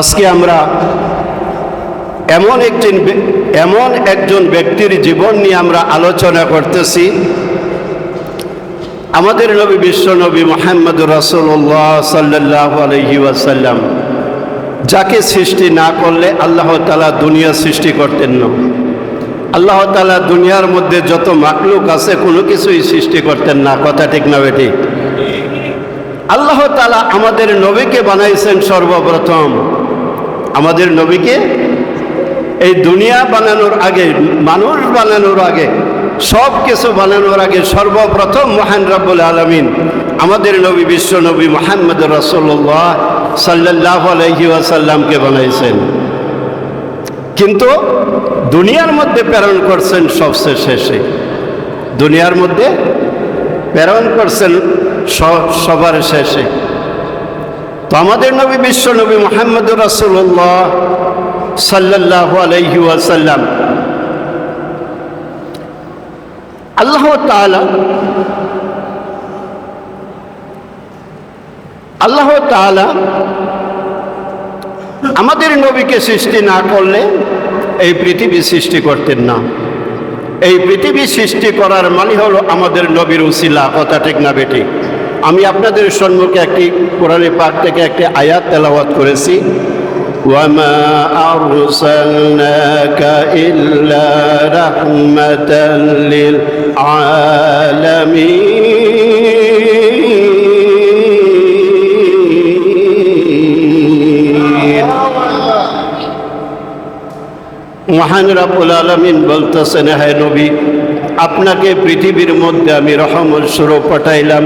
আজকে আমরা এমন একটি এমন একজন ব্যক্তির জীবন নিয়ে আমরা আলোচনা করতেছি। আমাদের নবী বিশ্ব নবী মোহাম্মদ রসুল্লাহ সাল্লাহ আলহি যাকে সৃষ্টি না করলে আল্লাহ তালা দুনিয়া সৃষ্টি করতেন না। আল্লাহ তালা দুনিয়ার মধ্যে যত মাকলুক আছে কোনো কিছুই সৃষ্টি করতেন না। কথা ঠিক না বেটি আল্লাহ তালা আমাদের নবীকে বানাইছেন সর্বপ্রথম। আমাদের নবীকে এই দুনিয়া বানানোর আগে, মানুষ বানানোর আগে, সব কিছু বানানোর আগে সর্বপ্রথম মহান রব্বুল আলমিন আমাদের নবী, বিশ্ব নবী মোহাম্মদ রসল্লাহ সাল্লাহ আলহি আসাল্লামকে বানাইছেন। কিন্তু দুনিয়ার মধ্যে প্রেরণ করছেন সবচেয়ে শেষে। দুনিয়ার মধ্যে প্রেরণ করছেন সবার শেষে। তো আমাদের নবী বিশ্ব নবী মোহাম্মদ রাসুল্লাহ সাল্লাহ আলহি ওয়াসাল্লাম। আল্লাহ আল্লাহ আমাদের নবীকে সৃষ্টি না করলে এই পৃথিবী সৃষ্টি করতেন না। এই পৃথিবী সৃষ্টি করার মানে হলো আমাদের নবীর উসিলা, কথা ঠিক না বেটি আমি আপনাদের সম্মুখে একটি কোরআনে পাক থেকে একটি আয়াত তেলাওয়াত করেছি وما أرسلناك إلا رحمة للعالمين মহান রাবুল আলমিন বলতেছেন হ্যাঁ নবী আপনাকে পৃথিবীর মধ্যে আমি রহমত স্বরূপ পাঠাইলাম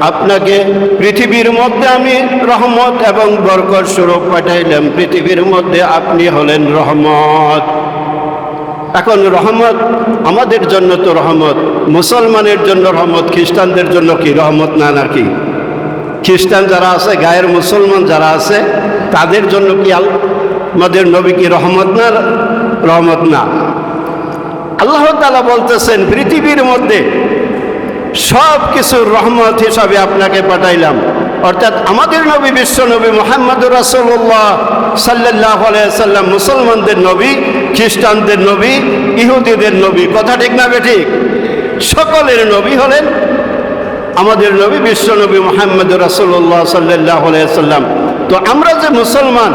আপনাকে পৃথিবীর মধ্যে আমি রহমত এবং বরকর স্বরূপ পাঠাইলাম। পৃথিবীর মধ্যে আপনি হলেন রহমত। এখন রহমত আমাদের জন্য তো রহমত। মুসলমানের জন্য রহমত, খ্রিস্টানদের জন্য কি রহমত না নাকি? খ্রিস্টান যারা আছে, গায়ের মুসলমান যারা আছে, তাদের জন্য কি আমাদের নবী কি রহমত না রহমত না? আল্লাহ তালা বলতেছেন, পৃথিবীর মধ্যে সব কিছুর রহমত হিসাবে আপনাকে পাঠাইলাম। অর্থাৎ আমাদের নবী, বিশ্ব নবী মোহাম্মদ রাসুল্লাহ সাল্লাহ সাল্লাম, মুসলমানদের নবী, খ্রিস্টানদের নবী, ইহুদিদের নবী, কথা ঠিক না বে ঠিক? সকলের নবী হলেন আমাদের নবী, বিশ্ব নবী মোহাম্মদ রাসুল্লাহ সাল্লাহ সাল্লাম। তো আমরা যে মুসলমান,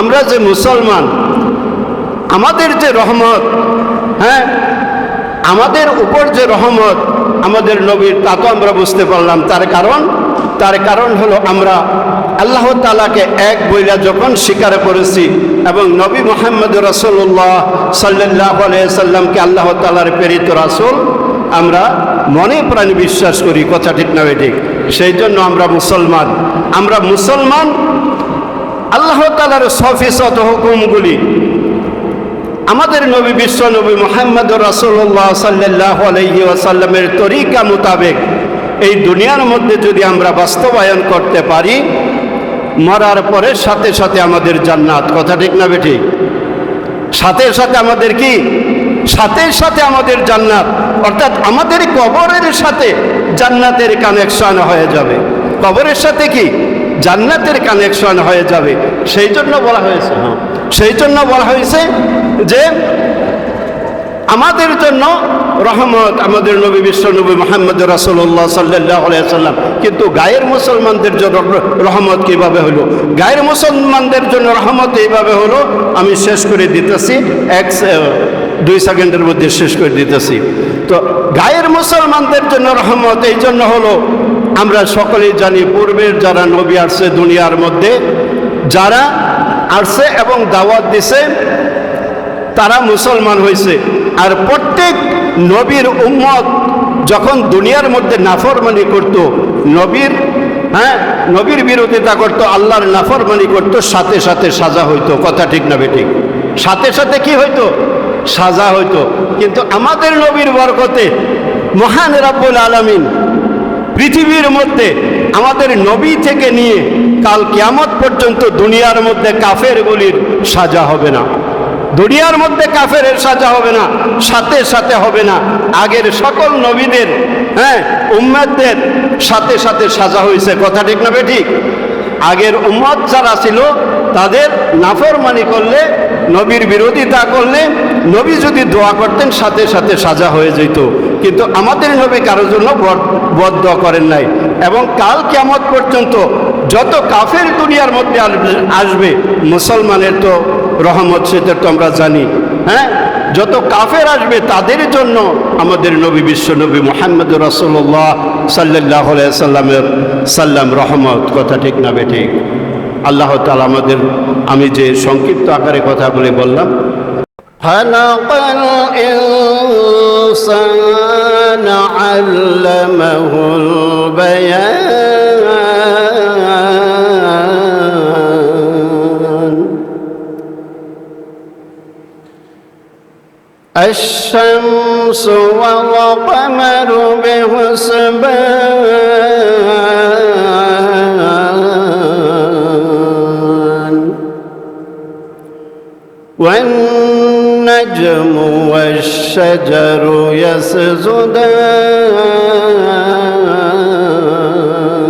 আমরা যে মুসলমান, আমাদের যে রহমত হ্যাঁ আমাদের উপর যে রহমত আমাদের নবীর, তা তো আমরা বুঝতে পারলাম। তার কারণ? তার কারণ হলো আমরা আল্লাহ তালাকে এক বইলা যখন স্বীকার করেছি এবং নবী মোহাম্মদ রসুল্লাহ সাল্লাহ সাল্লামকে আল্লাহ তালার প্রেরিত রাসুল, আমরা মনে প্রাণে বিশ্বাস করি, কথা ঠিক না ঠিক। সেই জন্য আমরা মুসলমান। আমরা মুসলমান আল্লাহ তালার সফিসত হুকুমগুলি আমাদের নবী, বিশ্ব নবী মোহাম্মদ রাসুল্লাহ সাল্লাহ আলহি আসাল্লামের তরিকা মোতাবেক এই দুনিয়ার মধ্যে যদি আমরা বাস্তবায়ন করতে পারি, মরার পরে সাথে সাথে আমাদের জান্নাত। কথা ঠিক না বেঠিক? সাথে সাথে আমাদের কি? সাথে সাথে আমাদের জান্নাত। অর্থাৎ আমাদের কবরের সাথে জান্নাতের কানেকশন হয়ে যাবে। কবরের সাথে কি? জান্নাতের কানেকশন হয়ে যাবে। সেই জন্য বলা হয়েছে হ্যাঁ। সেই জন্য বলা হয়েছে যে আমাদের জন্য রহমত, আমাদের নবী বিশ্ব নবী মোহাম্মদ রাসুল্লাহ সাল্লাহ সাল্লাম। কিন্তু গায়ের মুসলমানদের জন্য রহমত কীভাবে হলো? গায়ের মুসলমানদের জন্য রহমত এইভাবে হলো? আমি শেষ করে দিতেছি, এক দুই সেকেন্ডের মধ্যে শেষ করে দিতেছি। তো গায়ের মুসলমানদের জন্য রহমত এই জন্য হলো আমরা সকলেই জানি পূর্বের যারা নবী আসছে দুনিয়ার মধ্যে, যারা আসছে এবং দাওয়াত দিছে, তারা মুসলমান হয়েছে। আর প্রত্যেক নবীর উম্মত যখন দুনিয়ার মধ্যে নাফরমানি করত, নবীর হ্যাঁ নবীর বিরোধিতা করত, আল্লাহর নাফরমানি করত, সাথে সাথে সাজা হইতো। কথা ঠিক না বেঠিক? সাথে সাথে কি হইতো? সাজা হইতো। কিন্তু আমাদের নবীর বরকতে মহান রাব্বুল আলমিন পৃথিবীর মধ্যে আমাদের নবী থেকে নিয়ে কাল কিয়ামত পর্যন্ত দুনিয়ার মধ্যে কাফেরগুলির সাজা হবে না। দুনিয়ার মধ্যে কাফের সাজা হবে না, সাথে সাথে হবে না। আগের সকল নবীদের হ্যাঁ উম্মাদদের সাথে সাথে সাজা হয়েছে। কথা ঠিক না ঠিক আগের উম্মত যারা ছিল, তাদের নাফরমানি করলে, নবীর বিরোধিতা করলে নবী যদি দোয়া করতেন, সাথে সাথে সাজা হয়ে যেত। কিন্তু আমাদের নবী কারোর জন্য বদ দোয়া করেন নাই। এবং কাল কেমত পর্যন্ত যত কাফের দুনিয়ার মধ্যে আসবে- মুসলমানের তো রহমত, সেটা তো আমরা জানি। হ্যাঁ? যত কাফের আসবে, তাদের জন্য আমাদের নবী বিশ্ব নবী মোহাম্মদ রসল্লাহ সাল্লাহ সাল্লামের সাল্লাম রহমত, কথা ঠিক না বে ঠিক? আল্লাহ তালা আমাদের, আমি যে সংক্ষিপ্ত আকারে কথা বলে বললাম خلق الإنسان علمه البيان. الشمس والقمر بحسبان والشجر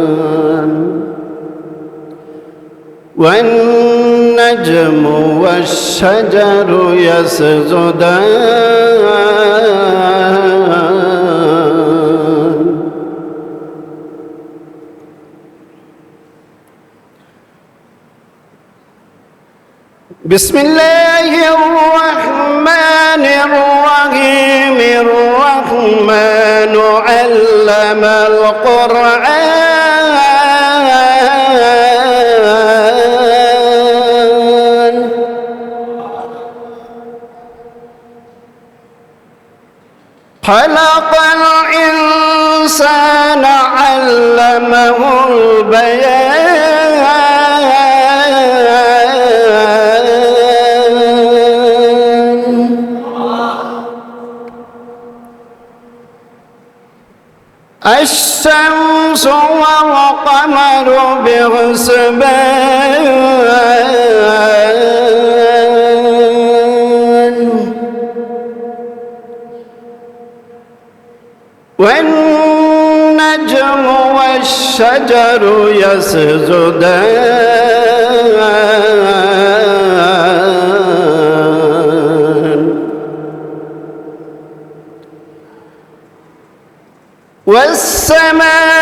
يسجدان والنجم والشجر يسجدان بسم الله الرحمن الرحيم. الرحمن علم القرآن. خلق الإنسان والقمر بحسبان والنجم والشجر يسجدان. والسماء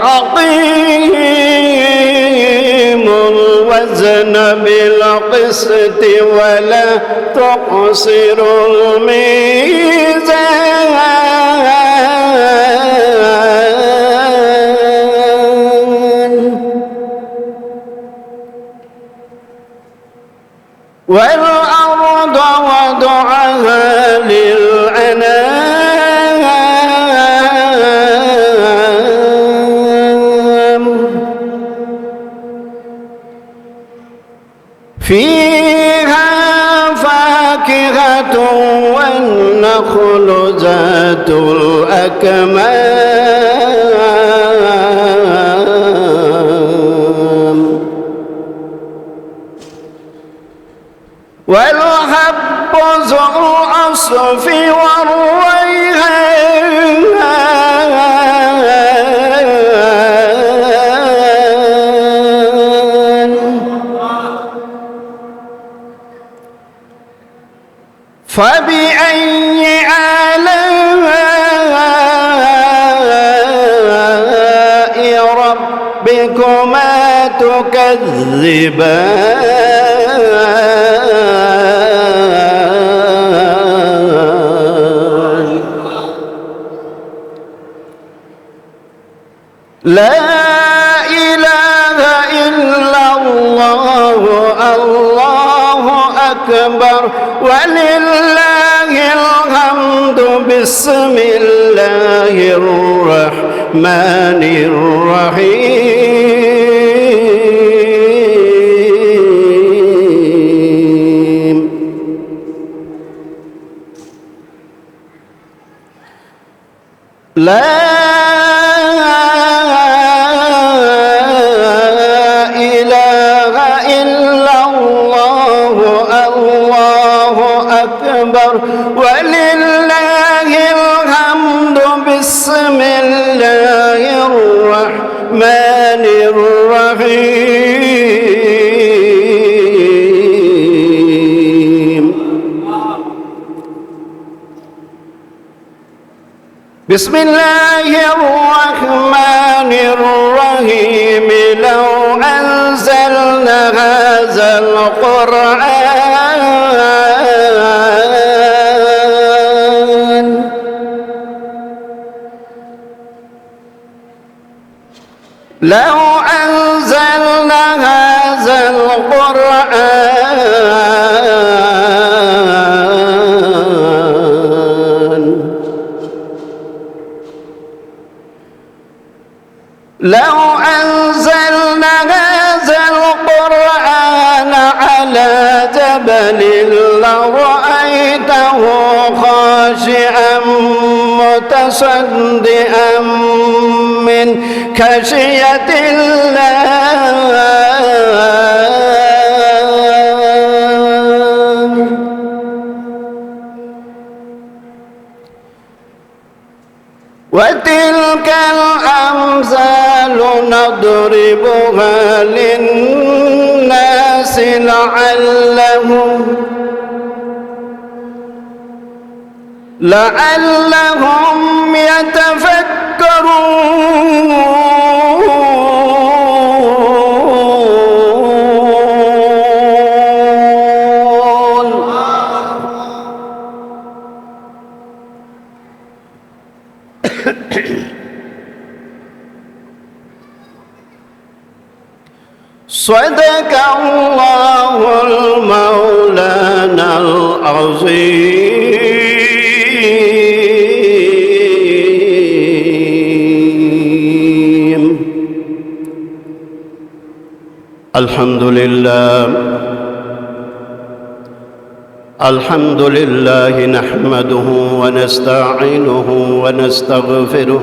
وأقيموا الوزن بالقسط ولا تقصروا الميزان. فاكهة والنخل ذات الأكمام. والحب ذو العصف والريحان فبأي آلاء ربكما تكذبان؟ لا إله إلا الله الله أكبر. ولله الحمد بسم الله الرحمن الرحيم. الرحمن الرحيم. بسم الله الرحمن الرحيم. لو أنزلنا هذا القرآن لو أنزلنا هذا القرآن لو أنزلنا هذا القرآن على جبل لرأيته خاشعا متصدئا خشية الله وتلك الأمثال نضربها للناس لعلهم لعلهم يتفكرون. صدق الله المولانا العظيم. الحمد لله. الحمد لله نحمده ونستعينه ونستغفره